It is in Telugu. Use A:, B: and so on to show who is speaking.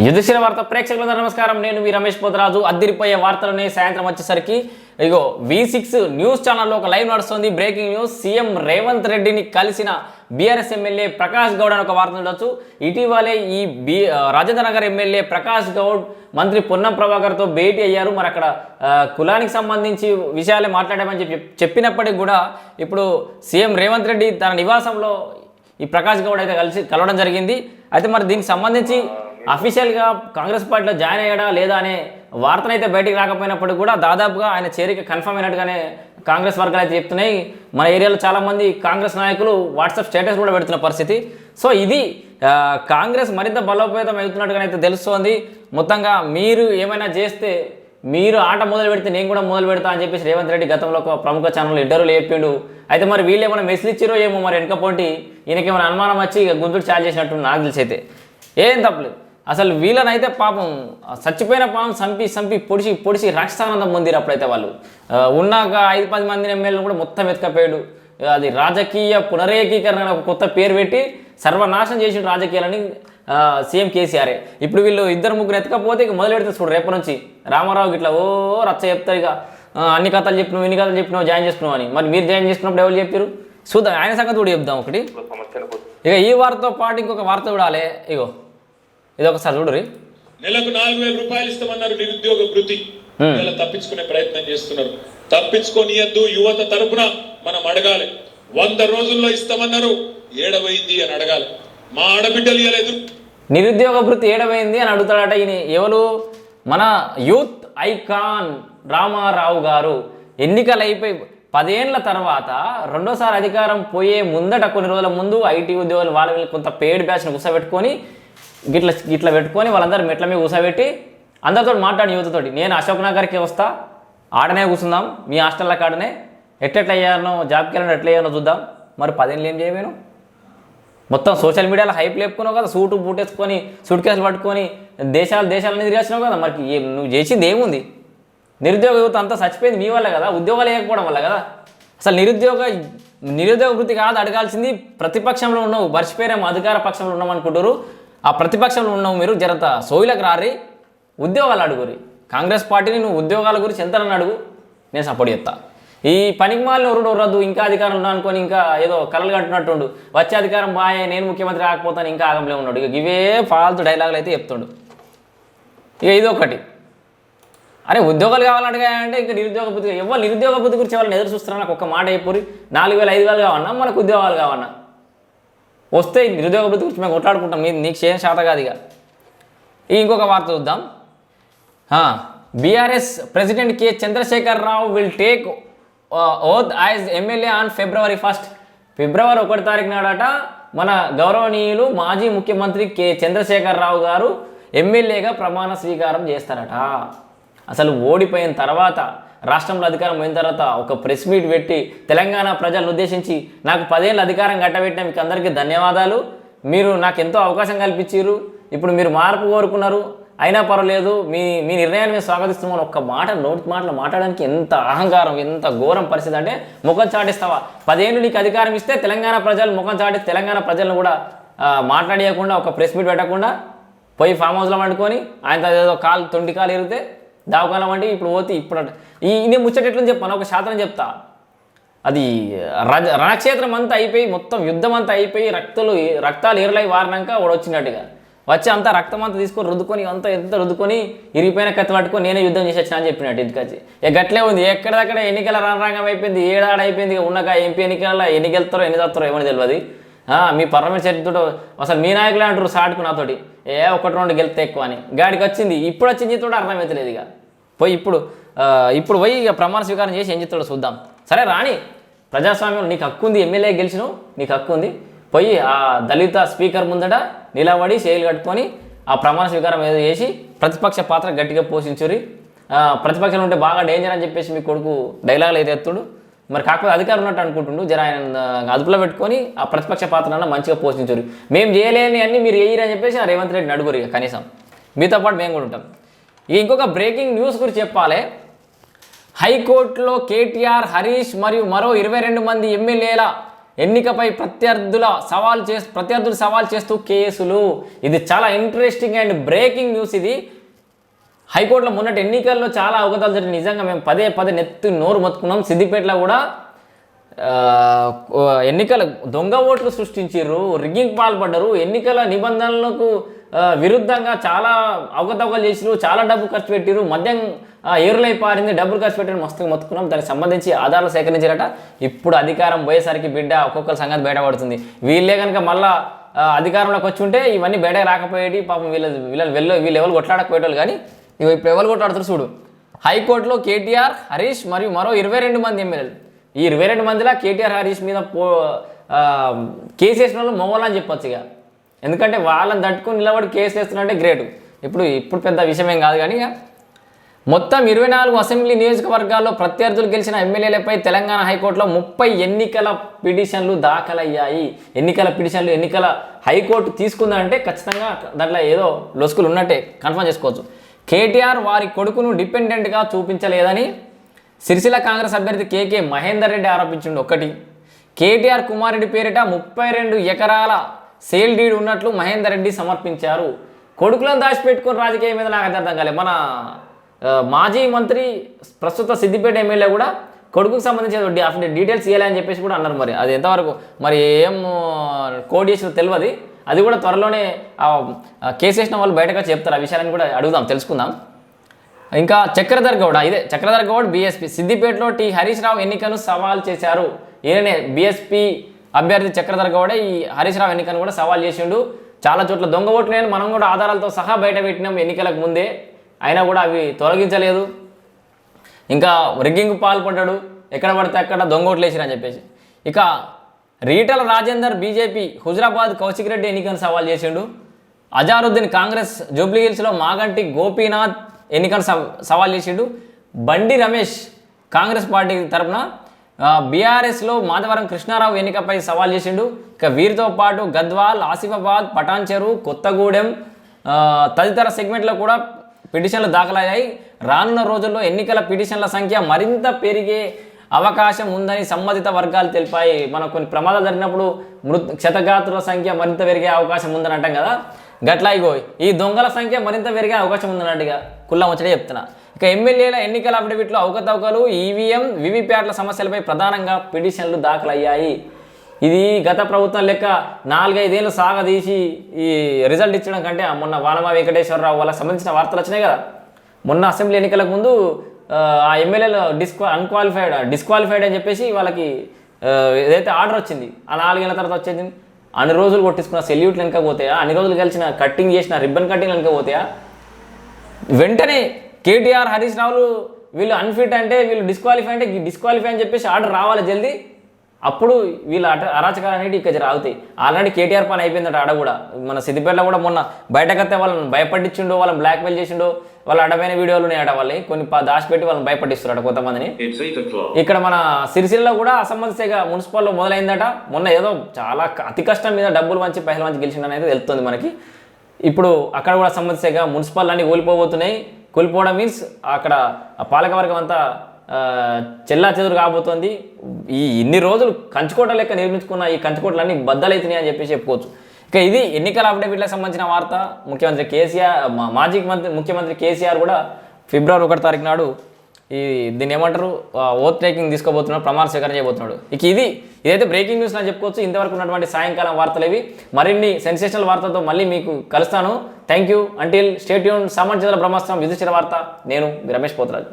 A: యుధిష్ఠిర వార్త ప్రేక్షకులందరూ నమస్కారం. నేను మీ రమేష్ పోతరాజు. అద్దిరిపోయే వార్తలని సాయంత్రం వచ్చేసరికి ఇగో వి సిక్స్ న్యూస్ ఛానల్లో ఒక లైవ్ నడుస్తుంది. బ్రేకింగ్ న్యూస్ సీఎం రేవంత్ రెడ్డిని కలిసిన బీఆర్ఎస్ ఎమ్మెల్యే ప్రకాష్ గౌడ్ అని ఒక వార్త ఉండొచ్చు ఇటీవలే ఈ బి రాజేంద్ర నగర్ ఎమ్మెల్యే ప్రకాష్ గౌడ్ మంత్రి పొన్నం ప్రభాకర్తో భేటీ అయ్యారు. మరి అక్కడ కులానికి సంబంధించి విషయాలే మాట్లాడామని చెప్పి చెప్పినప్పటికీ కూడా ఇప్పుడు సీఎం రేవంత్ రెడ్డి తన నివాసంలో ఈ ప్రకాష్ గౌడ్ అయితే కలిసి కలవడం జరిగింది. అయితే మరి దీనికి సంబంధించి అఫీషియల్గా కాంగ్రెస్ పార్టీలో జాయిన్ అయ్యాడా లేదా అనే వార్తలు అయితే బయటికి రాకపోయినప్పుడు కూడా దాదాపుగా ఆయన చేరిక కన్ఫర్మ్ అయినట్టుగానే కాంగ్రెస్ వర్గాలు అయితే చెప్తున్నాయి. మన ఏరియాలో చాలామంది కాంగ్రెస్ నాయకులు వాట్సాప్ స్టేటస్ కూడా పెడుతున్న పరిస్థితి. సో ఇది కాంగ్రెస్ మరింత బలోపేతం అవుతున్నట్టుగా అయితే తెలుస్తోంది. మొత్తంగా మీరు ఏమైనా చేస్తే మీరు ఆట మొదలు పెడితే నేను కూడా మొదలు పెడతా అని చెప్పేసి రేవంత్ రెడ్డి గతంలో ఒక ప్రముఖ ఛానల్ ఇంటర్వ్యూలు చెప్పిండు అయితే మరి వీళ్ళు ఏమైనా మెసేజ్ ఇచ్చారో ఏమో మరి వెనక ఈయనకేమైనా అనుమానం వచ్చి ఇక గుంతుడు చార్జ్ చేసినట్టు నాకు తెలిసి అయితే. ఏం తప్పలేదు. అసలు వీళ్ళనైతే పాపం చచ్చిపోయిన పాపం సంపి సంపి పొడిచి పొడిచి రక్షానందం పొందిరు అప్పుడైతే వాళ్ళు ఉన్నాక ఐదు పది మంది ఎమ్మెల్యేలు కూడా మొత్తం ఎత్తుకపోయాడు అది రాజకీయ పునరేకీకరణ అని ఒక కొత్త పేరు పెట్టి సర్వనాశనం చేసిన రాజకీయాలని సీఎం కేసీఆరే. ఇప్పుడు వీళ్ళు ఇద్దరు ముగ్గురు ఎత్తకపోతే ఇక మొదలు పెడితే చూడు రేపటి నుంచి. రామారావుకి ఇట్లా ఓ రచ్చ చెప్తారు ఇక. అన్ని కథలు చెప్పినావు ఇన్ని కథలు చెప్పినావు జాయిన్ చేసుకున్నావు అని. మరి మీరు జాయిన్ చేసుకున్నప్పుడు ఎవరు చెప్పారు చూద్దాం ఆయన సంగతి కూడా చెప్దాం ఒకటి. ఇక ఈ వార్తతో పాటు ఇంకొక వార్త చూడాలి. ఇగో. ఇది ఒకసారి చూడురి.
B: నెలకు నాలుగు వేల రూపాయలు ఇస్తామన్నారు నిరుద్యోగ వృత్తి. ఇలా తప్పించుకునే ప్రయత్నం చేస్తున్నారు. తప్పించుకోనియద్దు యువత తరపున మనం అడగాలి. వంద రోజుల్లో ఇస్తామన్నారు ఏడవైంది అని అడగాలి. మా ఆడబిడ్డలు ఇవ్వలేదు
A: నిరుద్యోగ భృతి ఏడమైంది అని అడుగుతాడట ఈయన. ఎవరు? మన యూత్ ఐకాన్ రామారావు గారు. ఎన్నికలు అయిపోయి పదేళ్ళ తర్వాత రెండోసారి అధికారం పోయే ముందట కొన్ని రోజుల ముందు ఐటీ ఉద్యోగులు వాళ్ళ కొంత పేడ్ బ్యాచ్ను కూసబెట్టుకొని గిట్ల గిట్ల పెట్టుకొని వాళ్ళందరూ మెట్ల మీద కూసబెట్టి అందరితో మాట్లాడి యువతతోటి. నేను అశోక్ నగర్కి వస్తా ఆడనే కూర్చుందాం మీ హాస్టల్లో కాడనే ఎట్టెట్లా అయ్యానో జాబ్కి వెళ్ళిన ఎట్లా అయ్యానో చూద్దాం. మరి పదేళ్ళు ఏం చేయమేను మొత్తం సోషల్ మీడియాలో హైప్ లేపుకున్నావు కదా సూటు బూటేసుకొని సూట్ కేసులు పట్టుకొని దేశాలు దేశాలని తిరిగేసినావు కదా మరి. నువ్వు చేసింది ఏముంది? నిరుద్యోగ యువత అంతా చచ్చిపోయింది మీ వల్ల కదా ఉద్యోగాలు లేకపోవడం వల్ల కదా. అసలు నిరుద్యోగ నిరుద్యోగ వృత్తి కాదు అడగాల్సింది ప్రతిపక్షంలో ఉన్నావు మర్చిపోయారేమో అధికార పక్షంలో ఉన్నాం అనుకుంటారు ఆ ప్రతిపక్షంలో ఉన్నావు మీరు జరత సోయిలకు రారి ఉద్యోగాలు అడుగురి. కాంగ్రెస్ పార్టీని నువ్వు ఉద్యోగాల గురించి ఎంత అడుగు నేను సపోర్ట్ చేస్తా. ఈ పనికి మాలిన ఒరుడు వరద్దు ఇంకా అధికారం ఉన్నా అనుకొని ఇంకా ఏదో కలలు కట్టినట్టుండు వచ్చే అధికారం బాయ్ నేను ముఖ్యమంత్రి రాకపోతాను ఇంకా ఆగంలే ఉన్నాడు. ఇక ఇవే ఫాల్తు డైలాగులు అయితే చెప్తుండు. ఇక ఇది ఒకటి. అరే ఉద్యోగాలు కావాలంటే అంటే ఇంకా నిరుద్యోగ బుద్ధి ఎవరు నిరుద్యోగ బుద్ధి గురించి వాళ్ళని ఎదురు చూస్తున్నా నాకు ఒక మాట చెప్పూరి నాలుగు వేల ఐదు వేలు కావన్నా మనకు ఉద్యోగాలు కావన్నా. వస్తే నిరుద్యోగ వృద్ధి గురించి మేము కొట్లాడుకుంటాం. నీ నీకు చేయని శాత కాదు ఇక. ఇంకొక వార్త చూద్దాం. BRS president K. Chandrashekar Rao will take oath as MLA on February first ఫిబ్రవరి ఒకటి తారీఖు నాడట మన గౌరవనీయులు మాజీ ముఖ్యమంత్రి కె. చంద్రశేఖర్ రావు గారు ఎమ్మెల్యేగా ప్రమాణ స్వీకారం చేస్తారట. అసలు ఓడిపోయిన తర్వాత రాష్ట్రంలో అధికారం పోయిన తర్వాత ఒక ప్రెస్ మీట్ పెట్టి తెలంగాణ ప్రజలను ఉద్దేశించి నాకు పదేళ్ళు అధికారం గట్టబెట్టిన మీకు అందరికీ ధన్యవాదాలు. మీరు నాకు ఎంతో అవకాశం కల్పించారు ఇప్పుడు మీరు మార్పు కోరుకున్నారు. అయినా పర్వాలేదు. మీ మీ నిర్ణయాన్ని మేము స్వాగతిస్తున్నామని ఒక్క మాట నోటి మాటలు మాట్లాడడానికి ఎంత అహంకారం ఎంత ఘోరం పరిస్థితి అంటే ముఖం చాటిస్తావా? పదేళ్ళు నీకు అధికారం ఇస్తే తెలంగాణ ప్రజలు ముఖం చాటి తెలంగాణ ప్రజలను కూడా మాట్లాడేయకుండా మాట్లాడియకుండా ఒక ప్రెస్ మీట్ పెట్టకుండా పోయి ఫామ్ హౌస్లో వండుకొని ఆయన ఏదో కాలు తొండి కాలు ఎరిగితే దావకాలం అంటే ఇప్పుడు పోతే ఇప్పుడు ఈ ఇది ముచ్చట ఎట్లని చెప్పాను ఒక శాతం చెప్తా. అది రజ రణక్షేత్రం అంతా అయిపోయి మొత్తం యుద్ధం అంతా అయిపోయి రక్తులు రక్తాలు ఏర్లై వారినాక వాడు వచ్చినట్టుగా వచ్చి అంతా రక్తం అంతా తీసుకొని రుద్దుకొని అంతా ఎంత రుద్దుకొని ఇరిగిపోయిన కత్తి పట్టుకొని నేనే యుద్ధం చేసి వచ్చినా అని చెప్పినట్టు ఇంటికొచ్చి. ఇక గట్లే ఉంది ఎక్కడదక్కడ ఎన్నికల రణరంగం అయిపోయింది ఏడాడ అయిపోయింది ఉన్నగా ఎంపీ ఎన్నికల ఎన్ని గెలుతారో ఎన్ని తత్తారో ఏమని తెలియదు మీ పర్లమెంట్ చరిత్రతో అసలు మీ నాయకులే అంటారు సాటుకు నాతోటి. ఏ ఒకటి రెండు గెలితే ఎక్కువ అని. గాడికి వచ్చింది ఇప్పుడు వచ్చింది కూడా అర్థమవుతలేదు ఇక పోయి ఇప్పుడు ఇప్పుడు పోయి ఇక ప్రమాణ స్వీకారం చేసి ఏం చెప్తాడో చూద్దాం. సరే రాణి ప్రజాస్వామ్యం నీకు హక్కు ఉంది ఎమ్మెల్యే గెలిచినావు నీకు హక్కు ఉంది. పోయి ఆ దళిత స్పీకర్ ముందట నిలబడి చేతులు కట్టుకొని ఆ ప్రమాణ స్వీకారం ఏదో చేసి ప్రతిపక్ష పాత్ర గట్టిగా పోషించురి ఆ, ప్రతిపక్షంలో ఉంటే బాగా డేంజర్ అని చెప్పేసి మీ కొడుకు డైలాగులు అయితే ఎత్తుడు. మరి కాకపోతే అధికారం ఉన్నట్టు అనుకుంటుండు జర ఆయన అదుపులో పెట్టుకొని ఆ ప్రతిపక్ష పాత్రన మంచిగా పోషించారు మేము చేయలేని అన్ని మీరు వేయరని చెప్పేసి ఆ రేవంత్ రెడ్డి నడుగురు ఇక కనీసం. మీతో పాటు మేము కూడా ఉంటాం. ఇంకొక బ్రేకింగ్ న్యూస్ గురించి చెప్పాలి. హైకోర్టులో కేటీఆర్ హరీష్ మరియు మరో ఇరవై రెండు మంది ఎమ్మెల్యేల ఎన్నికపై ప్రత్యర్థుల సవాల్ చేస్తూ ప్రత్యర్థులు సవాల్ చేస్తూ కేసులు. ఇది చాలా ఇంట్రెస్టింగ్ అండ్ బ్రేకింగ్ న్యూస్ ఇది. హైకోర్టులో మొన్నటి ఎన్నికల్లో చాలా అవగతాలు జరిగినాయి. నిజంగా మేము పదే పదే నెత్తి నోరు మొత్తుకున్నాం. సిద్దిపేటలో కూడా ఎన్నికల దొంగ ఓట్లు సృష్టించారు రిగ్గింగ్ పాల్పడ్డారు. ఎన్నికల నిబంధనలకు విరుద్ధంగా చాలా అవకతవకలు చేసిరు చాలా డబ్బు ఖర్చు పెట్టిరు మద్యం ఏరులై పారింది డబ్బులు ఖర్చు పెట్టిన మస్తు మొత్తుకున్నాం. దానికి సంబంధించి ఆధారాలు సేకరించారట. ఇప్పుడు అధికారం పోయేసరికి బిడ్డ ఒక్కొక్కరి సంగతి బయటపడుతుంది. వీళ్ళే కనుక మళ్ళా అధికారంలోకి వచ్చి ఉంటే ఇవన్నీ బయటకు రాకపోయేటి పాపం వీళ్ళ వీళ్ళ వెళ్ళ వీళ్ళు ఎవరు కొట్లాడకపోయేటోళ్ళు కానీ ఇవి ఇప్పుడు ఎవరు కొట్లాడుతారు చూడు. హైకోర్టులో కేటీఆర్ హరీష్ మరియు మరో ఇరవై రెండు మంది ఎమ్మెల్యేలు. ఈ ఇరవై రెండు మందిలా కేటీఆర్ హరీష్ మీద పో కేసు వేసిన వాళ్ళు మొగోళ్ళని చెప్పొచ్చు ఇక ఎందుకంటే వాళ్ళని తట్టుకుని నిలబడి కేసు వేస్తున్నారంటే గ్రేట్ ఇప్పుడు ఇప్పుడు పెద్ద విషయం ఏం కాదు కానీ మొత్తం ఇరవై నాలుగు అసెంబ్లీ నియోజకవర్గాల్లో ప్రత్యర్థులు గెలిచిన ఎమ్మెల్యేలపై తెలంగాణ హైకోర్టులో ముప్పై ఎన్నికల పిటిషన్లు దాఖలయ్యాయి. ఎన్నికల పిటిషన్లు ఎన్నికల హైకోర్టు తీసుకుందంటే ఖచ్చితంగా దాంట్లో ఏదో లొసుకులు ఉన్నట్టే కన్ఫర్మ్ చేసుకోవచ్చు. కేటీఆర్ వారి కొడుకును డిపెండెంట్గా చూపించలేదని సిరిసిల్ల కాంగ్రెస్ అభ్యర్థి కేకే మహేందర్ రెడ్డి ఆరోపించిండు ఒకటి. కేటీఆర్ కుమారుడి పేరిట ముప్పై రెండు ఎకరాల సేల్ డీడ్ ఉన్నట్లు మహేందర్ రెడ్డి సమర్పించారు. కొడుకులను దాచిపెట్టుకుని రాజకీయం మీద నాకు అర్థం కాలేదు. మన మాజీ మంత్రి ప్రస్తుత సిద్దిపేట ఎమ్మెల్యే కూడా కొడుకుకు సంబంధించిన అఫ్ డీటెయిల్స్ ఇవ్వాలని చెప్పేసి కూడా అన్నారు మరి. అది ఎంతవరకు మరి ఏం కోడ్ చేసినా తెలియదు అది కూడా త్వరలోనే కేసు వేసిన వాళ్ళు బయటకు వచ్చి చెప్తారు. ఆ విషయాన్ని కూడా అడుగుదాం తెలుసుకుందాం. ఇంకా చక్రధర్ గౌడ ఇదే చక్రధర్ గౌడ్ బీఎస్పీ సిద్దిపేటలో టి హరీష్ రావు ఎన్నికను సవాల్ చేశారు. ఈయననే బీఎస్పీ అభ్యర్థి చక్రధర్ గౌడ ఈ హరీష్ రావు ఎన్నికను కూడా సవాల్ చేసిండు. చాలా చోట్ల దొంగ ఓట్లు నేను మనం కూడా ఆధారాలతో సహా బయట పెట్టినాం ఎన్నికలకు ముందే. అయినా కూడా అవి తొలగించలేదు. ఇంకా రిగ్గింగ్ పాల్పడ్డాడు. ఎక్కడ పడితే అక్కడ దొంగ ఓట్లు వేసిరని చెప్పేసి. ఇక రీటల రాజేందర్ బీజేపీ హుజరాబాద్ కౌశిక్ రెడ్డి ఎన్నికను సవాల్ చేసిండు. అజారుద్దీన్ కాంగ్రెస్ జూబ్లీ హిల్స్లో మాగంటి గోపీనాథ్ ఎన్నికను సవాల్ చేసిండు. బండి రమేష్ కాంగ్రెస్ పార్టీ తరపున బీఆర్ఎస్లో మాధవరం కృష్ణారావు ఎన్నికపై సవాల్ చేసిండు. ఇక వీరితో పాటు గద్వాల్ ఆసిఫాబాద్ పటాన్చెరు కొత్తగూడెం తదితర సెగ్మెంట్లో కూడా పిటిషన్లు దాఖలయ్యాయి. రానున్న రోజుల్లో ఎన్నికల పిటిషన్ల సంఖ్య మరింత పెరిగే అవకాశం ఉందని సంబంధిత వర్గాలు తెలిపాయి. మన కొన్ని ప్రమాదాలు జరిగినప్పుడు మృత క్షతగాత్రుల సంఖ్య మరింత పెరిగే అవకాశం ఉందని అంటాం కదా. గట్లా ఇగో ఈ దొంగల సంఖ్య మరింత పెరిగే అవకాశం ఉందన్నట్టుగా కుల్లం ముచ్చటే చెప్తున్నా. ఇక ఎమ్మెల్యేల ఎన్నికల అఫిడవిట్లో అవకతవకలు ఈవీఎం వివిప్యాట్ల సమస్యలపై ప్రధానంగా పిటిషన్లు దాఖలయ్యాయి. ఇది గత ప్రభుత్వం లెక్క నాలుగైదేళ్ళు సాగదీసి ఈ రిజల్ట్ ఇచ్చడం కంటే ఆ మొన్న వానమా వెంకటేశ్వరరావు వాళ్ళకి సంబంధించిన వార్తలు వచ్చినాయి కదా. మొన్న అసెంబ్లీ ఎన్నికలకు ముందు ఆ, ఎమ్మెల్యేలు డిస్క్వా అన్క్వాలిఫైడ్ డిస్క్వాలిఫైడ్ అని చెప్పేసి వాళ్ళకి ఏదైతే ఆర్డర్ వచ్చింది ఆ నాలుగేళ్ళ తర్వాత వచ్చేది అన్ని రోజులు కొట్టించుకున్న సెల్యూట్లు వెనక పోతాయా? అన్ని రోజులు కలిసిన కట్టింగ్ చేసిన రిబ్బన్ కట్టింగ్ వెనక పోతాయా? వెంటనే కేటీఆర్ హరీష్ రావులు వీళ్ళు అన్ఫిట్ అంటే వీళ్ళు డిస్క్వాలిఫై అంటే డిస్క్వాలిఫై అని చెప్పేసి ఆర్డర్ రావాలి జల్దీ. అప్పుడు వీళ్ళ అట అరాచకాలు అనేవి ఇక్కడ రావుతాయి ఆల్రెడీ కేటీఆర్ పని అయిపోయిందట ఆడ కూడా. మన సిద్దిపేటలో కూడా మొన్న బయటకత్తే వాళ్ళని భయపట్టించిండో వాళ్ళని బ్లాక్మెయిల్ చేసిండో వాళ్ళ అడమైన వీడియోలు ఉన్నాయట వాళ్ళని. కొన్ని దాచిపెట్టి వాళ్ళని భయపట్టిస్తున్నాడు కొంతమందిని.
C: It's 8 o'clock.
A: ఇక్కడ మన సిరిసిల్లో కూడా అసంబంధిత మున్సిపల్లో మొదలైందట. మొన్న ఏదో చాలా అతి కష్టం మీద డబ్బులు మంచి పైసలు మంచి గెలిచిండని అయితే తెలుస్తుంది మనకి. ఇప్పుడు అక్కడ కూడా సంబంధించగా మున్సిపల్ అన్ని కూలిపోబోతున్నాయి. కోల్పోవడం మీన్స్ అక్కడ పాలకవర్గం అంతా చెల్లా చెదురు కాబోతోంది. ఈ ఇన్ని రోజులు కంచుకోట లెక్క నిర్మించుకున్న ఈ కంచుకోటలు అన్ని బద్దలైతున్నాయి అని చెప్పేసి చెప్పుకోవచ్చు. ఇక ఇది ఎన్నికల అఫిడవిట్లకు సంబంధించిన వార్త. ముఖ్యమంత్రి కేసీఆర్ మా- మాజీ మంత్రి ముఖ్యమంత్రి కేసీఆర్ కూడా ఫిబ్రవరి ఒకటి తారీఖు నాడు ఈ దీన్ని ఏమంటారు? ఓత్ టేకింగ్ తీసుకోబోతున్నాడు ప్రమాణ స్వీకారం చేయబోతున్నాడు. ఇక ఇది ఇదైతే బ్రేకింగ్ న్యూస్ అని చెప్పుకోవచ్చు. ఇంతవరకు ఉన్నటువంటి సాయంకాలం వార్తలు ఇవి. మరిన్ని సెన్సేషనల్ వార్తలతో మళ్ళీ మీకు కలుస్తాను. థ్యాంక్ యూ అంటిల్ స్టేట్యూన్ సామాన్య బ్రహ్మాస్త్రం విధించిన వార్త. నేను రమేష్ పోతరాజు.